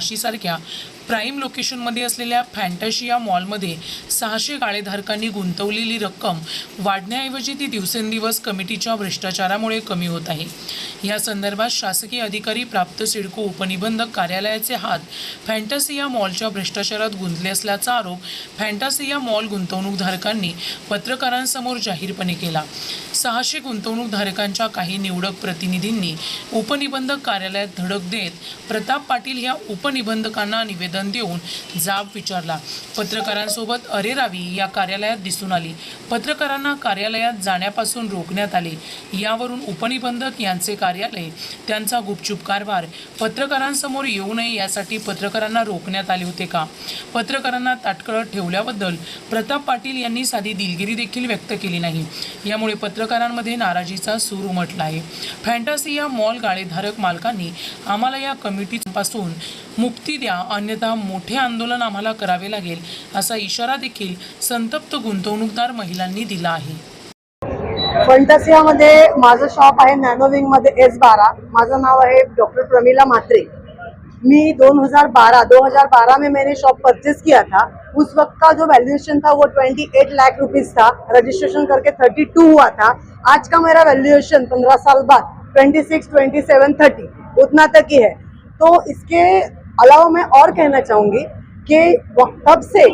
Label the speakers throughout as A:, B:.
A: She said, of. Prime लोकेशनमध्ये असलेल्या Fantasia मॉलमध्ये सहाशे गाळेधारकांनी गुंतवलेली रक्कम वाढण्याऐवजी ती दिवसेंदिवस कमिटीच्या भ्रष्टाचारामुळे कमी होत आहे. या संदर्भात शासकीय अधिकारी प्राप्त सिडको उपनिबंधक कार्यालयाचे हात फॅन्टासिया मॉलच्या भ्रष्टाचारात गुंतले असल्याचा आरोप फॅन्टासिया मॉल गुंतवणूकधारकांनी पत्रकारांसमोर जाहीरपणे केला. सहाशे गुंतवणूकधारकांच्या काही निवडक प्रतिनिधींनी उपनिबंधक कार्यालयात धडक देत प्रताप पाटील ह्या उपनिबंधकांना निवेदन देऊन जाब विचारला. पत्रकारांसोबत अरेरावी या कार्यालयात दिसून आली. पत्रकारांना कार्यालयात जाण्यापासून रोखण्यात आले. यावरून उपनिबंधक यांचे कार्यालय त्यांचा गुपचूप कारभार पत्रकारांसमोर येऊ नये यासाठी पत्रकारांना रोखण्यात आले होते का? पत्रकारांना ताटकळत ठेवल्याबद्दल प्रताप पाटील यांनी साधी दिलगिरी देखील व्यक्त केली नाही. यामुळे पत्रकारांमध्ये नाराजीचा सूर उमटला आहे. फॅन्टासिया मॉल गाळेधारक मालकांनी आम्हाला या कमिटीपासून मुक्ती द्या अन्यथा मोठे आंदोलन आम्हाला करावे लागेल असा इशारा देखील संतप्त गुंतवणूकदार महिलांनी दिला आहे.
B: फंटसियामध्ये माझं शॉप आहे नॅनो एस बारा. माझं नाव आहे डॉक्टर प्रमिला मात्रे मी 2012 2012 में मैंने शॉप परचेज किया था. उस वक्त का जो वैल्यूएशन था वो 28 लाख रुपीस था. रजिस्ट्रेशन करके 32 हुआ था. आज का मेरा वैल्यूएशन 15 साल बाद 26 27 30 उतना तक ही है। तो इसके अलावा मैं और कहना चाहूँगी कि तब से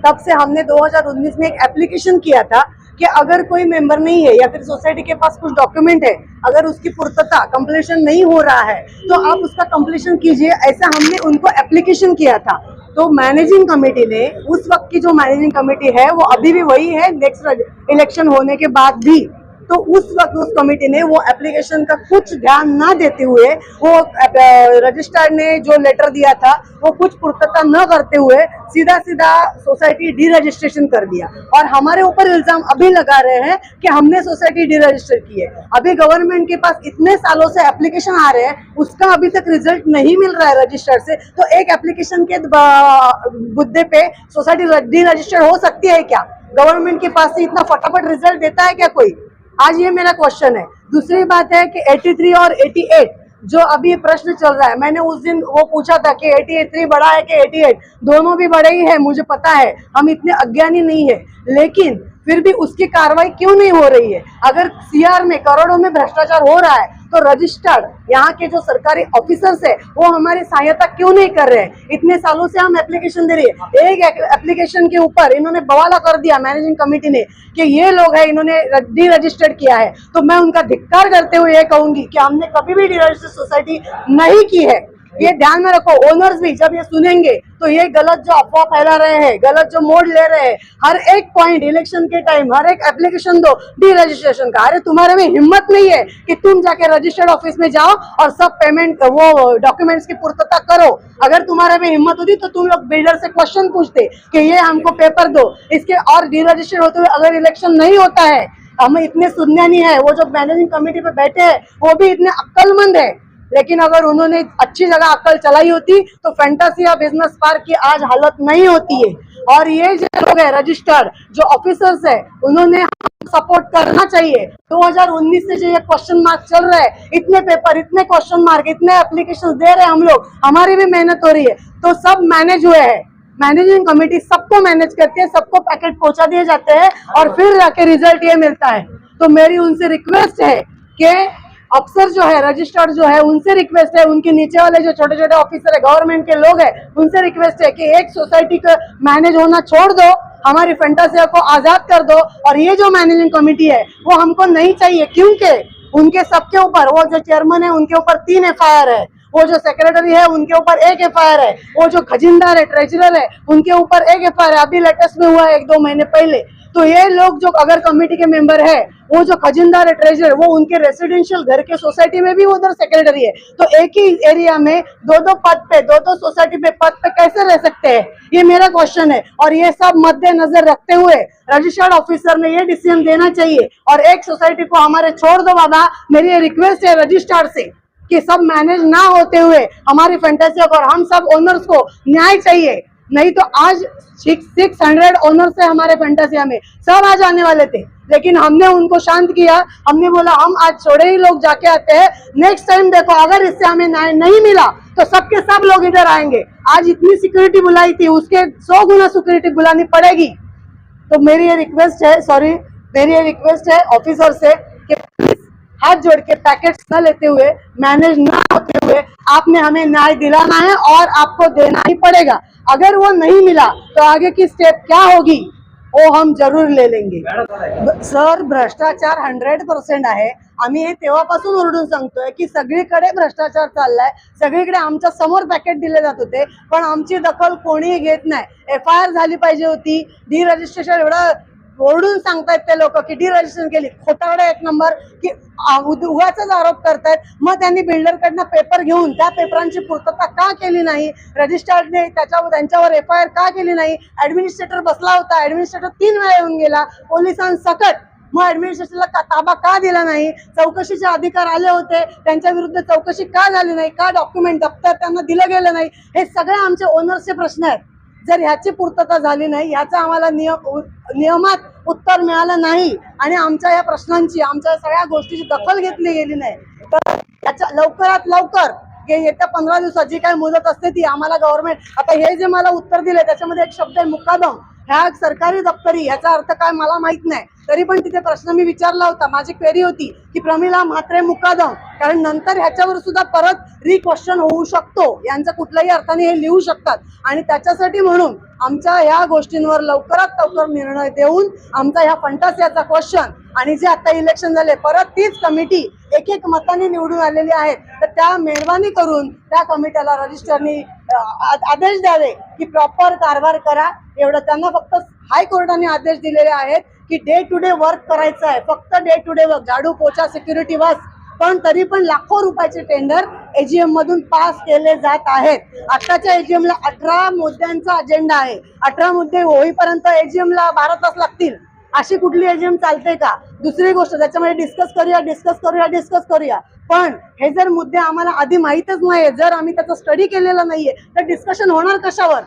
B: तब से हमने 2019 में एक एप्लीकेशन किया था कि अगर कोई मेंबर नहीं है या फिर सोसाइटी के पास कुछ डॉक्यूमेंट है, अगर उसकी पूर्तता कंप्लीशन नहीं हो रहा है तो आप उसका कंप्लीशन कीजिए। ऐसा हमने उनको एप्लीकेशन किया था। तो मैनेजिंग कमेटी ने, उस वक्त की जो मैनेजिंग कमेटी है, वो अभी भी वही है। नेक्स्ट इलेक्शन होने के बाद भी तो उस वक्त उस कमेटी ने वो एप्लीकेशन का कुछ ध्यान ना देते हुए, वो रजिस्ट्रार ने जो लेटर दिया था, वो कुछ पूर्तता न करते हुए सीधा सीधा सोसाइटी डी रजिस्ट्रेशन कर दिया। और हमारे ऊपर इल्ज़ाम अभी लगा रहे हैं कि हमने सोसाइटी डी रजिस्टर की है। अभी गवर्नमेंट के पास इतने सालों से एप्लीकेशन आ रहे हैं, उसका अभी तक रिज़ल्ट नहीं मिल रहा है रजिस्टर से तो एक एप्लीकेशन के मुद्दे पे सोसाइटी डी रजिस्टर हो सकती है क्या? गवर्नमेंट के पास से इतना फटाफट रिज़ल्ट देता है क्या कोई? आज ये मेरा क्वेश्चन है। दूसरी बात है कि 83 और 88 जो अभी प्रश्न चल रहा है, मैंने उस दिन वो पूछा था कि 83 बड़ा है कि 88 दोनों भी बड़े ही है, मुझे पता है। हम इतने अज्ञानी नहीं है। लेकिन फिर भी उसकी कार्रवाई क्यों नहीं हो रही है? अगर सीआर में करोड़ों में भ्रष्टाचार हो रहा है तो रजिस्टर्ड यहाँ के जो सरकारी ऑफिसर्स है, वो हमारी सहायता क्यों नहीं कर रहे हैं? इतने सालों से हम एप्लीकेशन दे रही है। एक एप्लीकेशन के ऊपर इन्होंने बवाला कर दिया मैनेजिंग कमेटी ने कि ये लोग है, इन्होंने डी रजिस्टर्ड किया है। तो मैं उनका धिक्कार करते हुए ये कहूँगी कि हमने कभी भी डी रजिस्टर्ड सोसाइटी नहीं की है। ये ध्यान में रखो ओनर्स भी जब ये सुनेंगे तो ये गलत जो अफवाह फैला रहे हैं, गलत जो मोड ले रहे हैं, हर एक पॉइंट इलेक्शन के टाइम हर एक एप्लीकेशन दो डी रजिस्ट्रेशन का। अरे, तुम्हारे में हिम्मत नहीं है कि तुम जाके रजिस्टर्ड ऑफ़िस में जाओ और सब पेमेंट वो डॉक्यूमेंट्स की पूर्तता करो। अगर तुम्हारे में हिम्मत होती तो तुम लोग बिल्डर से क्वेश्चन पूछते कि ये हमको पेपर दो। इसके और डी रजिस्टर्ड होते हुए अगर इलेक्शन नहीं होता है, हमें इतने सुनने नहीं है, वो जो मैनेजिंग कमेटी पे बैठे हैं, वो भी इतने अक्लमंद है। लेकिन अगर उन्होंने अच्छी जगह अक्ल चलाई होती तो फैंटासिया बिज़नेस पार्क की आज हालत नहीं होती है। और ये जो लोग है रजिस्टर्ड जो ऑफिसर्स है, उन्होंने सपोर्ट करना चाहिए। 2019 से जो ये क्वेश्चन मार्क चल रहा है, इतने पेपर इतने क्वेश्चन मार्क इतने एप्लीकेशन दे रहे हैं हम लोग, हमारी भी मेहनत हो रही है। तो सब मैनेज हुए हैं। मैनेजिंग कमेटी सबको मैनेज करती है सबको पैकेट पहुँचा दिए जाते हैं और फिर जाके रिज़ल्ट ये मिलता है। तो मेरी उनसे रिक्वेस्ट है कि अफसर जो है, रजिस्टर्ड जो है, उनसे रिक्वेस्ट है, उनके नीचे वाले जो छोटे छोटे ऑफिसर है गवर्नमेंट के लोग हैं, उनसे रिक्वेस्ट है कि एक सोसाइटी का मैनेज होना छोड़ दो, हमारी फंटासिया को आज़ाद कर दो और ये जो मैनेजिंग कमेटी है, वो हमको नहीं चाहिए क्योंकि उनके सबके ऊपर, वो जो चेयरमैन है, उनके ऊपर तीन एफ़ है। वो जो सेक्रेटरी है, उनके ऊपर एक एफ़ है। वो जो खजिंदार है ट्रेजरर है, उनके ऊपर एक एफ़ है। अभी लेटेस्ट में हुआ है एक दो महीने पहले। तो ये लोग जो अगर कमेटी के मेंबर है, वो जो खजिंदार है ट्रेजर वो उनके रेसिडेंशियल घर के सोसाइटी में भी उधर सेक्रेटरी है। तो एक ही एरिया में दो दो पद पे, दो दो सोसाइटी पे पद पे कैसे रह सकते हैं? ये मेरा क्वेश्चन है। और ये सब मद्देनजर रखते हुए रजिस्टर्ड ऑफिसर ने ये डिसीज़न देना चाहिए। और एक सोसाइटी को हमारे छोड़ दो बाबा। मेरी ये रिक्वेस्ट है रजिस्ट्रार से कि सब मैनेज ना होते हुए हमारी फैंटेसी और हम सब ओनर्स को न्याय चाहिए। नहीं तो आज सिक्स हंड्रेड ओनर से हमारे फैंटासिया में। सब आज आने वाले थे। लेकिन हमने उनको शांत किया। हमने बोला, हम आज छोड़े ही लोग जाके आते हैं। नेक्स्ट टाइम देखो, अगर इससे हमें न्याय नहीं मिला तो सबके सब लोग इधर आएँगे। आज इतनी सिक्योरिटी बुलाई थी, उसके सौ गुना सिक्योरिटी बुलानी पड़ेगी। तो मेरी ये रिक्वेस्ट है सॉरी मेरी ये रिक्वेस्ट है ऑफिसर से कि हाथ जोड़ के पैकेट न लेते हुए मैनेज न होते हुए आपने हमें न्याय दिलाना है और आपको देना ही पड़ेगा। अगर वो नहीं मिला तो आगे की स्टेप क्या होगी? वो हम जरूर ले लेंगे। सर भ्रष्टाचार हंड्रेड पर्सेंट आहे. आम्ही हे तेव्हापासून ओरडून सांगतोय की सगळीकडे भ्रष्टाचार चाललाय. सगळीकडे आमच्यासमोर पॅकेट दिले जात होते पण आमची दखल कोणीही घेत नाही. एफ आय आर झाली पाहिजे होती. डी रजिस्ट्रेशन एवढं ओरडून सांगतायत ते लोक की डी रजिस्ट्रेशन केली. खोटारडे एक नंबर की उगाचाच आरोप करतायत. मग त्यांनी बिल्डरकडनं पेपर घेऊन त्या पेपरांची पूर्तता का केली नाही? रजिस्टर्डने त्याच्यावर त्यांच्यावर एफ आय आर का केली नाही? ऍडमिनिस्ट्रेटर बसला होता. ऍडमिनिस्ट्रेटर तीन वेळा येऊन गेला. पोलिसांसकट. मग ऍडमिनिस्ट्रेशनला ताबा का दिला नाही? चौकशीचे अधिकार आले होते. त्यांच्या विरुद्ध चौकशी का झाली नाही? का डॉक्युमेंट दप्तर त्यांना दिलं गेलं नाही? हे सगळे आमचे ओनर्सचे प्रश्न आहेत. जर ह्याची पूर्तता झाली नाही ह्याचं आम्हाला नियम उ- नियमात उत्तर मिळालं नाही. आणि आमच्या या प्रश्नांची आमच्या सगळ्या गोष्टीची दखल घेतली गेली नाही. तर याच्या लवकरात लवकर येत्या पंधरा दिवसात जी काय मुदत असते ती आम्हाला गव्हर्नमेंट आता हे जे मला उत्तर दिले त्याच्यामध्ये एक शब्द आहे मुकादम ह्या सरकारी दप्तरी ह्याचा अर्थ काय मला माहीत नाही. तरी पण तिथे प्रश्न मी विचारला होता. माझी क्वेरी होती की प्रमिला म्हात्रे मुकादम कारण नंतर ह्याच्यावर सुद्धा परत रिक्वेश्चन होऊ शकतो. यांचं कुठल्याही अर्थाने हे लिहू शकतात. आणि त्याच्यासाठी म्हणून आमच्या ह्या गोष्टींवर लवकरात लवकर निर्णय देऊन आमचा ह्या फंटासियाचा क्वेश्चन आणि जे आता इलेक्शन झाले परत तीच कमिटी एक एक मताने निवडून आलेली आहे. तर त्या मेळवानी करून त्या कमिट्याला रजिस्टरनी आदेश द्यावे की प्रॉपर कारभार करा. एवढं त्यांना फक्त हायकोर्टाने आदेश दिलेले आहेत की डे टू डे वर्क करायचं आहे. फक्त डे टू डे वर्क झाडू पोचा सिक्युरिटी बस. पण तरी पण लाखो रुपयाचे टेंडर एजीएम मधून पास केले जात आहेत. आताच्या एजीएम ला अठरा मुद्द्यांचा अजेंडा आहे. अठरा मुद्दे होईपर्यंत एजीएमला बारा तास लागतील. अशी कुठली एजीएम चालते का? दुसरी गोष्ट त्याच्यामध्ये डिस्कस करूया डिस्कस करूया डिस्कस करूया. पण हे जर मुद्दे आम्हाला आधी माहीतच नाहीये जर आम्ही त्याचा स्टडी केलेला नाहीये तर डिस्कशन होणार कशावर?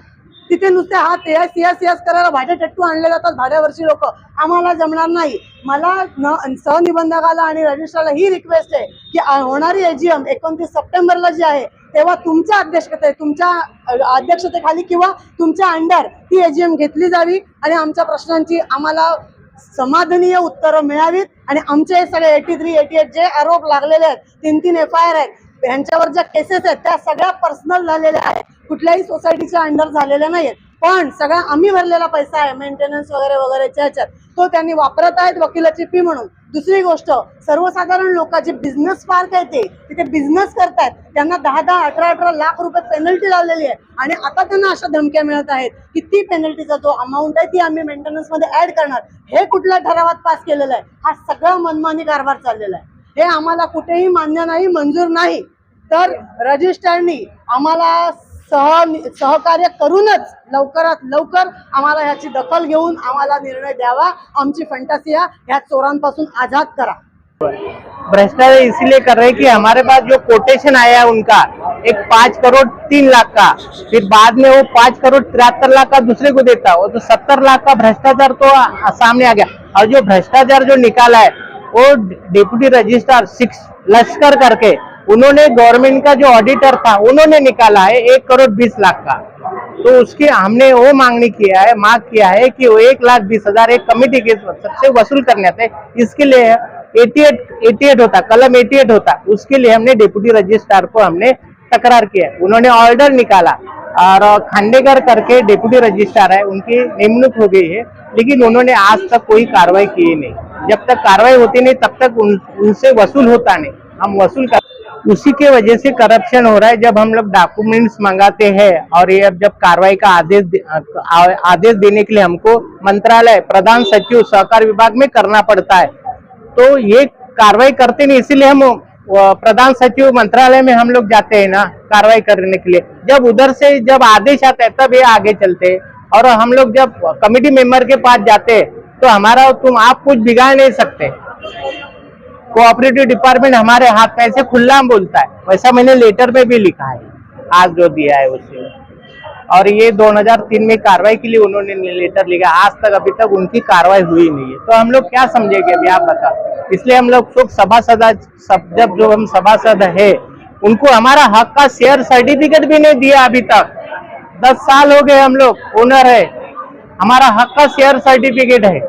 B: तिथे नुसते हा ते सियास यस करायला भाड्या टट्टू आणले जातात भाड्यावरची लोक. आम्हाला जमणार नाही. मला न सहनिबंधकाला आणि रजिस्ट्रारला ही रिक्वेस्ट आहे की होणारी एजीएम एकोणतीस सप्टेंबरला जी आहे तेव्हा तुमच्या अध्यक्षते तुमच्या अध्यक्षतेखाली किंवा तुमच्या अंडर ती एजीएम घेतली जावी आणि आमच्या प्रश्नांची आम्हाला समाधानीय उत्तरं मिळावीत. आणि आमचे हे सगळे एटी थ्री एटी एट जे आरोप लागलेले आहेत तीन तीन एफ आय आर आहेत यांच्यावर ज्या केसेस आहेत त्या सगळ्या पर्सनल झालेल्या आहेत. कुठल्याही सोसायटीच्या अंडर झालेल्या नाहीत पण सगळा आम्ही भरलेला पैसा आहे मेंटेनन्स वगैरे वगैरेच्या ह्याच्यात तो त्यांनी वापरत आहेत वकिलाची फी म्हणून. दुसरी गोष्ट सर्वसाधारण लोक जे बिझनेस पार्क आहे ते तिथे बिझनेस करतायत. त्यांना दहा दहा अठरा अठरा लाख रुपये पेनल्टी लावलेली आहे. आणि आता त्यांना अशा धमक्या मिळत आहेत की ती पेनल्टीचा जो अमाऊंट आहे ती आम्ही मेंटेनन्समध्ये ऍड करणार. हे कुठल्या ठरावात पास केलेलं आहे? हा सगळा मनमानी कारभार चाललेला आहे. हे आम्हाला कुठेही मान्य नाही मंजूर नाही. तर रजिस्टरनी आम्हाला सह सहकार्य करूनच लवकरात लवकर आम्हाला ह्याची दखल घेऊन आम्हाला निर्णय द्यावा. आमची फंटासिया ह्या चोरांपासून आझाद करा.
C: भ्रष्टाचार इसीलिए कर रहे हैं कि हमारे पास जो कोटेशन आया है उनका एक पाँच करोड़ तीन लाख का फिर बाद में वो पाँच करोड़ तिहत्तर लाख का दूसरे को देता वो तो सत्तर लाख का भ्रष्टाचार तो सामने आ गया। और जो भ्रष्टाचार जो निकाला है वो डिप्टी रजिस्ट्रार सिक्स लश्कर करके उन्होंने गवर्नमेंट का जो ऑडिटर था उन्होंने निकाला है एक करोड़ बीस लाख का। तो उसकी हमने वो मांगनी किया है मांग किया है कि वो एक लाख बीस हज़ार एक कमिटी के सबसे वसूल करने हैं। इसके लिए 88 88 होता कलम 88 होता। उसके लिए हमने डिप्टी रजिस्ट्रार को हमने तकरार किया उन्होंने ऑर्डर निकाला और खांडेकर करके डिप्टी रजिस्ट्रार है उनकी निमणूक हो गई है। लेकिन उन्होंने आज तक कोई कार्रवाई की नहीं। जब तक कार्रवाई होती नहीं तब तक उन, उनसे वसूल होता नहीं। हम वसूल कर उसी के वजह से करप्शन हो रहा है जब हम लोग डॉक्यूमेंट्स मंगाते हैं और ये अब जब कार्रवाई का आदेश दे- आदेश देने के लिए हमको मंत्रालय, प्रधान सचिव, सहकार विभाग में करना पड़ता है। तो ये कार्रवाई करते नहीं, इसीलिए हम प्रधान सचिव मंत्रालय में हम लोग जाते हैं ना कार्रवाई करने के लिए। जब उधर से जब आदेश आता है, तब ये आगे चलते और हम लोग जब कमिटी मेंबर के पास जाते तो हमारा, तुम आप कुछ बिगाड़ नहीं सकते। कोऑपरेटिव डिपार्टमेंट हमारे हाथ में ऐसे खुला बोलता है। वैसा मैंने लेटर में भी लिखा है। आज जो दिया है उसमें और ये 2003 में कार्रवाई के लिए उन्होंने लेटर लिखा आज तक अभी तक उनकी कार्रवाई हुई नहीं है। तो हम लोग क्या समझेंगे अभी आप बता इसलिए हम लोग सभासद आज सब जब जो हम सभासद है, उनको हमारा हक का शेयर सर्टिफिकेट भी नहीं दिया अभी तक। दस साल हो गए हम लोग ओनर है। हमारा हक का शेयर सर्टिफिकेट है।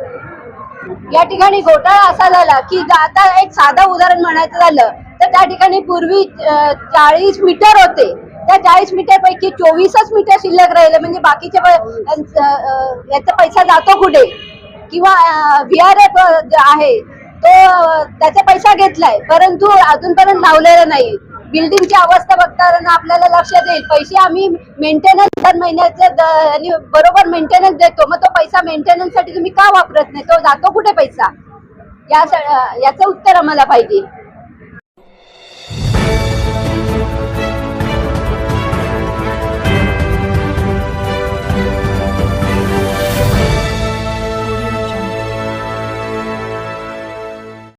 D: या ठिकाणी घोटाळा असा झाला की आता एक साधं उदाहरण म्हणायचं झालं तर त्या ठिकाणी पूर्वी चाळीस मीटर होते. त्या चाळीस मीटर पैकी चोवीसच मीटर शिल्लक राहिले म्हणजे बाकीचे याचा पैसा जातो कुठे? किंवा व्ही आर एफ आहे तो त्याचा पैसा घेतलाय परंतु अजूनपर्यंत लावलेला नाही. बिल्डिंगची अवस्था बघताना आपल्याला लक्षात येईल पैसे आम्ही मेंटेनन्स दर महिन्याचे आणि बरोबर मेंटेनन्स देतो. मग तो पैसा मेंटेनन्ससाठी तुम्ही का वापरत नाही? तो जातो कुठे पैसा? या याचं उत्तर आम्हाला पाहिजे.